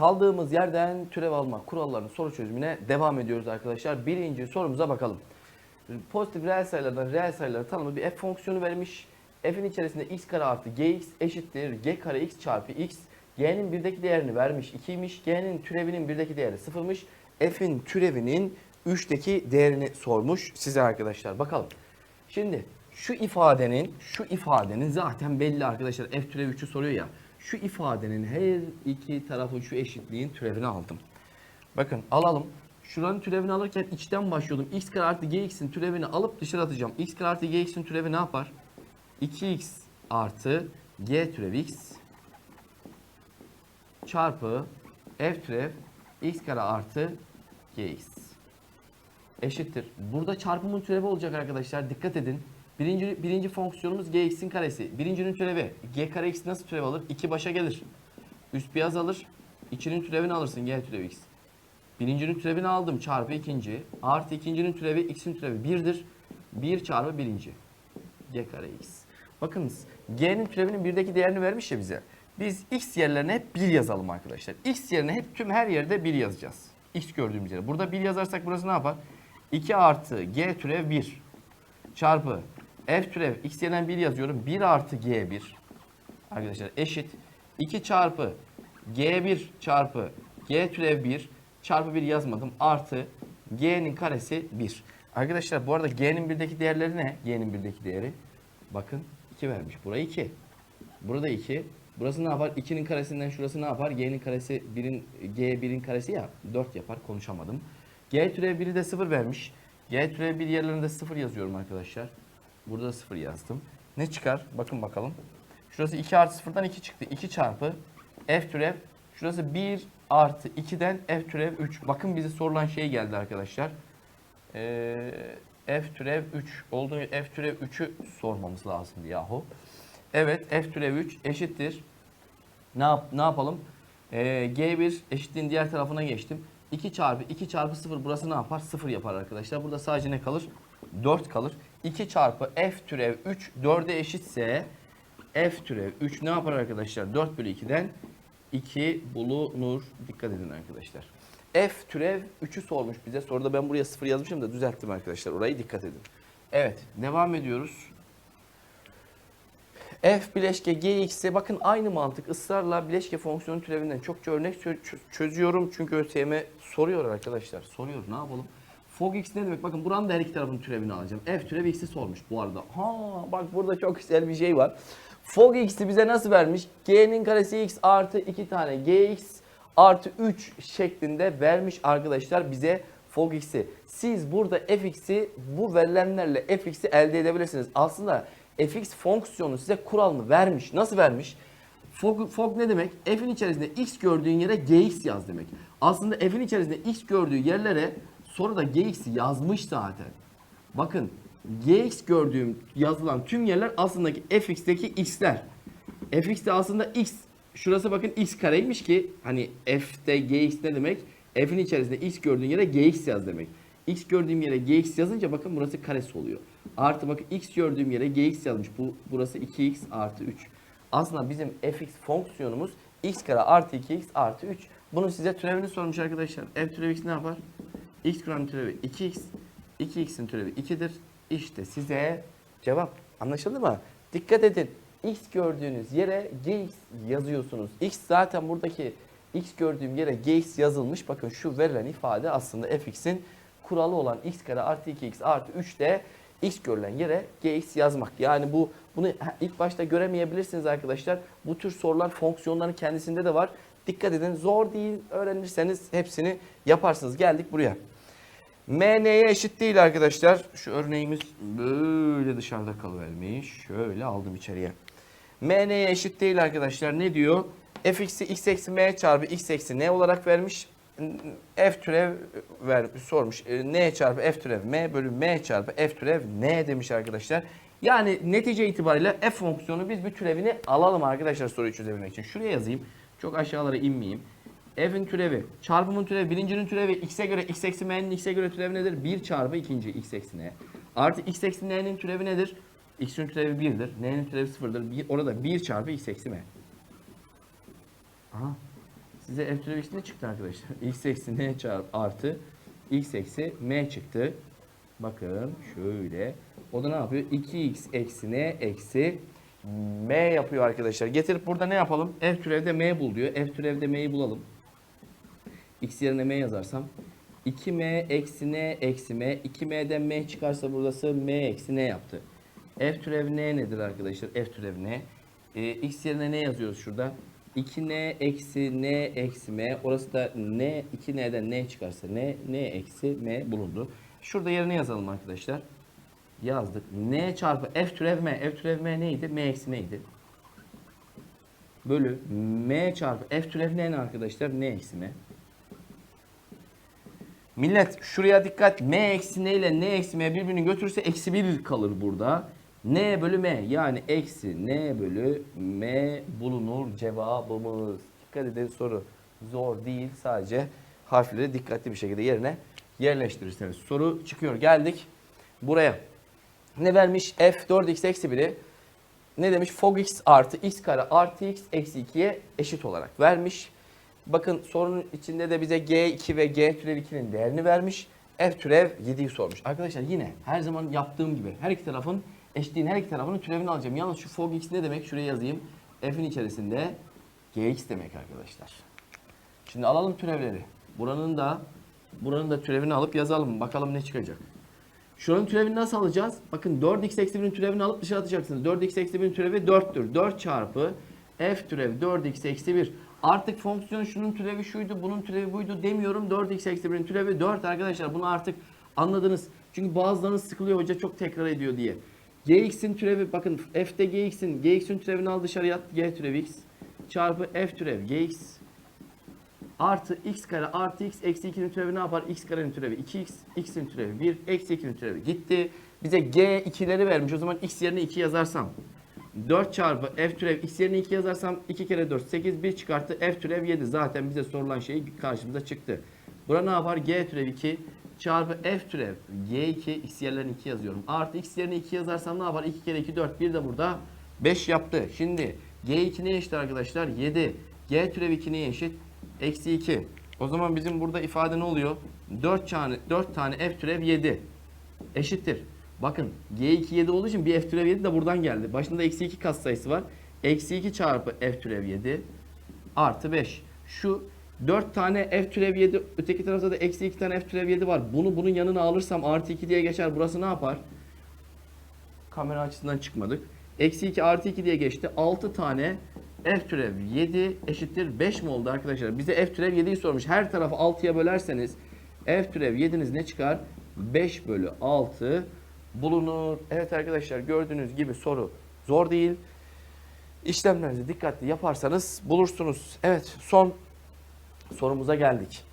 Kaldığımız yerden türev alma kurallarının soru çözümüne devam ediyoruz arkadaşlar. Birinci sorumuza bakalım. Pozitif reel sayılardan reel sayıları tanımlı bir f fonksiyonu vermiş. F'in içerisinde x kare artı gx eşittir g kare x çarpı x. G'nin birdeki değerini vermiş 2'ymiş. G'nin türevinin birdeki değeri 0'mış. F'in türevinin 3'teki değerini sormuş size arkadaşlar. Bakalım. Şimdi şu ifadenin şu ifadenin zaten belli arkadaşlar. F türevi 3'ü soruyor ya. Şu ifadenin her iki tarafı şu eşitliğin türevini aldım. Bakın alalım. Şuranın türevini alırken içten başlıyordum. x kare artı gx'in türevini alıp dışarı atacağım. x kare artı gx'in türevi ne yapar? 2x artı g türev x çarpı f türev x kare artı gx eşittir. Burada çarpımın türevi olacak arkadaşlar. Dikkat edin. Birinci, birinci fonksiyonumuz gx'in karesi. Birincinin türevi. g kare x nasıl türev alır? 2 başa gelir. Üst beyaz alır. İçinin türevini alırsın g türevi x. Birincinin türevini aldım çarpı ikinci. Artı ikincinin türevi x'in türevi 1'dir. 1 çarpı birinci. g kare x. Bakınız g'nin türevinin birdeki değerini vermiş ya bize. Biz x yerlerine hep 1 yazalım arkadaşlar. x yerine hep tüm her yerde 1 yazacağız. x gördüğümüz yere. Burada 1 yazarsak burası ne yapar? 2 artı g türev 1 çarpı f türev x yerine 1 yazıyorum. 1 artı g1 arkadaşlar eşit 2 çarpı g1 çarpı g türev 1 çarpı 1 yazmadım artı g'nin karesi 1. Arkadaşlar bu arada g'nin birdeki değerleri ne? g'nin birdeki değeri bakın 2 vermiş. Burayı 2. Burada 2. Burası ne yapar? 2'nin karesinden şurası ne yapar? G'nin karesi 1'in G 1'in karesi ya 4 yapar. Konuşamadım. G türev 1'i de 0 vermiş. G türev 1 yerlerinde 0 yazıyorum arkadaşlar. Burada da 0 yazdım. Ne çıkar? Bakın bakalım. Şurası 2 artı 0'dan 2 çıktı. 2 çarpı F türev. Şurası 1 artı 2'den F türev 3. Bakın bize sorulan şey geldi arkadaşlar. Ee, F türev 3 olduğu F türev 3'ü sormamız lazımdı yahu. Evet F türev 3 eşittir. Ne, yap, ne yapalım? Ee, G1 eşitliğin diğer tarafına geçtim. 2 çarpı 2 çarpı 0 burası ne yapar? 0 yapar arkadaşlar. Burada sadece ne kalır? 4 kalır. 2 çarpı f türev 3 4'e eşitse f türev 3 ne yapar arkadaşlar? 4 bölü 2'den 2 bulunur. Dikkat edin arkadaşlar. F türev 3'ü sormuş bize. Soruda ben buraya 0 yazmışım da düzelttim arkadaşlar. Orayı dikkat edin. Evet devam ediyoruz. F bileşke gx'e bakın aynı mantık ısrarla bileşke fonksiyonu türevinden çokça örnek çö- çö- çözüyorum. Çünkü ÖSYM soruyor arkadaşlar. Soruyor ne yapalım? Fog x ne demek? Bakın buranın da her iki tarafın türevini alacağım. F türev x'i sormuş bu arada. Ha bak burada çok güzel bir şey var. Fog x'i bize nasıl vermiş? G'nin karesi x artı 2 tane gx artı 3 şeklinde vermiş arkadaşlar bize fog x'i. Siz burada fx'i bu verilenlerle fx'i elde edebilirsiniz. Aslında fx fonksiyonu size kural mı vermiş? Nasıl vermiş? Fog, fog ne demek? F'in içerisinde x gördüğün yere gx yaz demek. Aslında f'in içerisinde x gördüğü yerlere soruda gx yazmış zaten. Bakın gx gördüğüm yazılan tüm yerler aslında fx'teki x'ler. fx'te aslında x şurası bakın x kareymiş ki hani f'te gx ne demek? F'in içerisinde x gördüğün yere gx yaz demek. x gördüğüm yere gx yazınca bakın burası karesi oluyor. Artı bakın x gördüğüm yere gx yazmış. Bu burası 2x artı 3. Aslında bizim fx fonksiyonumuz x kare artı 2x artı 3. Bunu size türevini sormuş arkadaşlar. F türevi x ne yapar? X kuranın türevi 2x. 2x'in türevi 2'dir. İşte size cevap. Anlaşıldı mı? Dikkat edin. X gördüğünüz yere gx yazıyorsunuz. X zaten buradaki x gördüğüm yere gx yazılmış. Bakın şu verilen ifade aslında fx'in kuralı olan x kare artı 2x artı 3 de x görülen yere gx yazmak. Yani bu bunu ilk başta göremeyebilirsiniz arkadaşlar. Bu tür sorular fonksiyonların kendisinde de var. Dikkat edin zor değil öğrenirseniz hepsini yaparsınız. Geldik buraya. M neye eşit değil arkadaşlar. Şu örneğimiz böyle dışarıda kalıvermiş. Şöyle aldım içeriye. M neye eşit değil arkadaşlar. Ne diyor? fx'i x eksi m çarpı x eksi n olarak vermiş. F türev ver, sormuş. E, N çarpı F türev M bölü M çarpı F türev N demiş arkadaşlar. Yani netice itibariyle F fonksiyonu biz bir türevini alalım arkadaşlar soruyu çözebilmek için. Şuraya yazayım. Çok aşağılara inmeyeyim. F'in türevi, çarpımın türevi, birincinin türevi x'e göre x eksi m'nin x'e göre türevi nedir? 1 çarpı ikinci x eksi n. Artı x eksi n'nin türevi nedir? x'in türevi 1'dir. n'nin türevi 0'dır. Bir, orada 1 çarpı x eksi m. Aha. Size f türev x ne çıktı arkadaşlar? x eksi n çarpı artı x eksi m çıktı. Bakın şöyle. O da ne yapıyor? 2x eksi n eksi m yapıyor arkadaşlar. Getirip burada ne yapalım? F türevde m bul diyor. F türevde m'yi bulalım. X yerine m yazarsam 2m eksi n eksi m 2m'den m çıkarsa burası m eksi n yaptı. F türev n nedir arkadaşlar? F türev n. Ee, x yerine ne yazıyoruz şurada? 2n eksi n eksi m. Orası da n 2n'den n çıkarsa n n eksi m bulundu. Şurada yerine yazalım arkadaşlar. Yazdık. n çarpı f türev m. F türev m neydi? m eksi neydi? Bölü m çarpı f türev n arkadaşlar? n eksi m. Millet şuraya dikkat. M eksi n ile n eksi m birbirini götürürse eksi 1 kalır burada. N bölü m yani eksi n bölü m bulunur cevabımız. Dikkat edin soru zor değil sadece harfleri dikkatli bir şekilde yerine yerleştirirseniz. Soru çıkıyor geldik buraya. Ne vermiş? f 4x eksi 1'i ne demiş? Fog x artı x kare artı x eksi 2'ye eşit olarak vermiş. Bakın sorunun içinde de bize G2 ve G türev 2'nin değerini vermiş. F türev 7'yi sormuş. Arkadaşlar yine her zaman yaptığım gibi her iki tarafın eşitliğin her iki tarafının türevini alacağım. Yalnız şu fog x ne demek? Şuraya yazayım. F'in içerisinde Gx demek arkadaşlar. Şimdi alalım türevleri. Buranın da buranın da türevini alıp yazalım. Bakalım ne çıkacak. Şuranın türevini nasıl alacağız? Bakın 4x eksi 1'in türevini alıp dışarı atacaksınız. 4x eksi 1'in türevi 4'tür. 4 çarpı f türev 4x eksi 1. Artık fonksiyon şunun türevi şuydu, bunun türevi buydu demiyorum. 4x eksi 1'in türevi 4 arkadaşlar. Bunu artık anladınız. Çünkü bazılarınız sıkılıyor hoca çok tekrar ediyor diye. gx'in türevi bakın f'de gx'in gx'in türevini al dışarıya at. g türev x çarpı f türev gx artı x kare artı x eksi 2'nin türevi ne yapar? x karenin türevi 2x, x'in türevi 1, eksi 2'nin türevi gitti. Bize g 2'leri vermiş. O zaman x yerine 2 yazarsam 4 çarpı f türev x yerine 2 yazarsam 2 kere 4 8 1 çıkarttı f türev 7 zaten bize sorulan şey karşımıza çıktı. Bura ne yapar? g türev 2 çarpı f türev g2 x yerlerine 2 yazıyorum. Artı x yerine 2 yazarsam ne yapar? 2 kere 2 4 1 de burada 5 yaptı. Şimdi g2 neye eşit arkadaşlar? 7. g türev 2 neye eşit? Eksi 2. O zaman bizim burada ifade ne oluyor? 4 tane, 4 tane f türev 7 eşittir. Bakın g2 7 olduğu için bir f türev 7 de buradan geldi. Başında eksi 2 katsayısı var. Eksi 2 çarpı f türev 7 artı 5. Şu 4 tane f türev 7 öteki tarafta da eksi 2 tane f türev 7 var. Bunu bunun yanına alırsam artı 2 diye geçer. Burası ne yapar? Kamera açısından çıkmadık. Eksi 2 artı 2 diye geçti. 6 tane f türev 7 eşittir 5 mi oldu arkadaşlar? Bize f türev 7'yi sormuş. Her tarafı 6'ya bölerseniz f türev 7'niz ne çıkar? 5 bölü 6 bulunur. Evet arkadaşlar gördüğünüz gibi soru zor değil. İşlemlerinizi dikkatli yaparsanız bulursunuz. Evet son sorumuza geldik.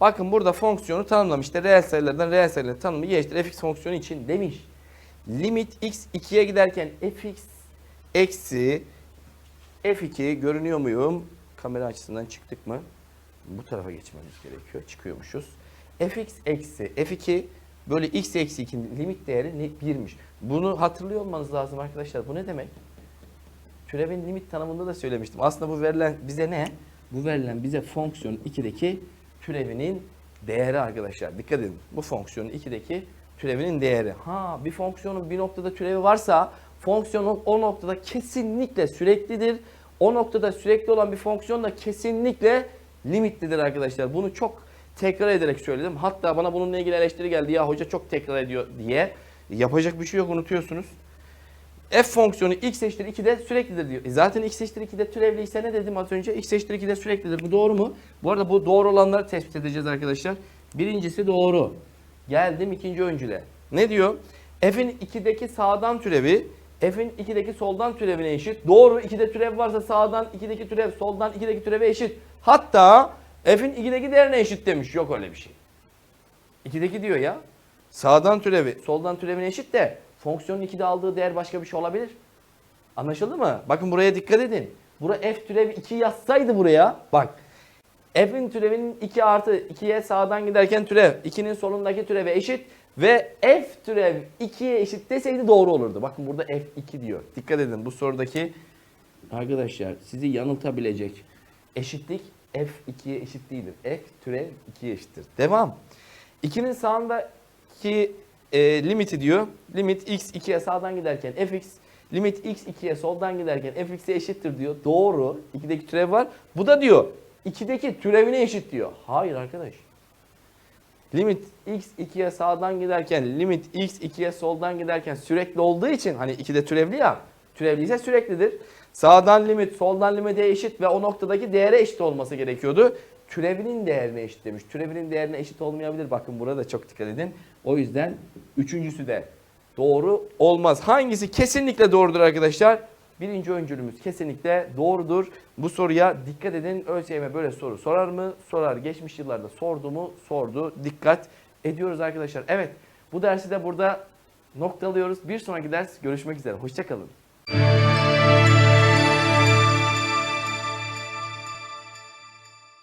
Bakın burada fonksiyonu tanımlamış. İşte reel sayılardan reel sayıları tanımı y eşittir fx fonksiyonu için demiş. Limit x 2'ye giderken fx eksi f2 görünüyor muyum? Kamera açısından çıktık mı? Bu tarafa geçmemiz gerekiyor. Çıkıyormuşuz. fx eksi f2 bölü x eksi 2'nin limit değeri ne? 1'miş. Bunu hatırlıyor olmanız lazım arkadaşlar. Bu ne demek? Türevin limit tanımında da söylemiştim. Aslında bu verilen bize ne? Bu verilen bize fonksiyon 2'deki türevinin değeri arkadaşlar. Dikkat edin. Bu fonksiyonun 2'deki türevinin değeri. Ha bir fonksiyonun bir noktada türevi varsa fonksiyonun o noktada kesinlikle süreklidir. O noktada sürekli olan bir fonksiyon da kesinlikle limitlidir arkadaşlar. Bunu çok tekrar ederek söyledim. Hatta bana bununla ilgili eleştiri geldi. Ya hoca çok tekrar ediyor diye. Yapacak bir şey yok unutuyorsunuz. F fonksiyonu x eşittir 2'de süreklidir diyor. E zaten x eşittir 2'de türevliyse ne dedim az önce? x eşittir 2'de süreklidir. Bu doğru mu? Bu arada bu doğru olanları tespit edeceğiz arkadaşlar. Birincisi doğru. Geldim ikinci öncüle. Ne diyor? F'in 2'deki sağdan türevi F'in 2'deki soldan türevine eşit. Doğru 2'de türev varsa sağdan 2'deki türev soldan 2'deki türeve eşit. Hatta F'in 2'deki değerine eşit demiş. Yok öyle bir şey. 2'deki diyor ya. Sağdan türevi soldan türevine eşit de fonksiyonun 2'de aldığı değer başka bir şey olabilir. Anlaşıldı mı? Bakın buraya dikkat edin. Bura f türevi 2 yazsaydı buraya bak f'in türevinin 2 artı 2'ye sağdan giderken türev 2'nin solundaki türeve eşit ve f türev 2'ye eşit deseydi doğru olurdu. Bakın burada f2 diyor. Dikkat edin bu sorudaki arkadaşlar sizi yanıltabilecek eşitlik f 2'ye eşit değildir. f türev 2'ye eşittir. Devam. 2'nin sağındaki e, limiti diyor. Limit x 2'ye sağdan giderken fx limit x 2'ye soldan giderken fx'e eşittir diyor. Doğru. 2'deki türev var. Bu da diyor 2'deki türevine eşit diyor. Hayır arkadaş. Limit x 2'ye sağdan giderken limit x 2'ye soldan giderken sürekli olduğu için hani 2'de türevli ya türevliyse süreklidir. Sağdan limit soldan limite eşit ve o noktadaki değere eşit olması gerekiyordu. Türevinin değerine eşit demiş. Türevinin değerine eşit olmayabilir. Bakın burada çok dikkat edin. O yüzden üçüncüsü de doğru olmaz. Hangisi kesinlikle doğrudur arkadaşlar? Birinci öncülümüz kesinlikle doğrudur. Bu soruya dikkat edin. ÖSYM böyle soru sorar mı? Sorar. Geçmiş yıllarda sordu mu? Sordu. Dikkat ediyoruz arkadaşlar. Evet bu dersi de burada noktalıyoruz. Bir sonraki ders görüşmek üzere. Hoşçakalın.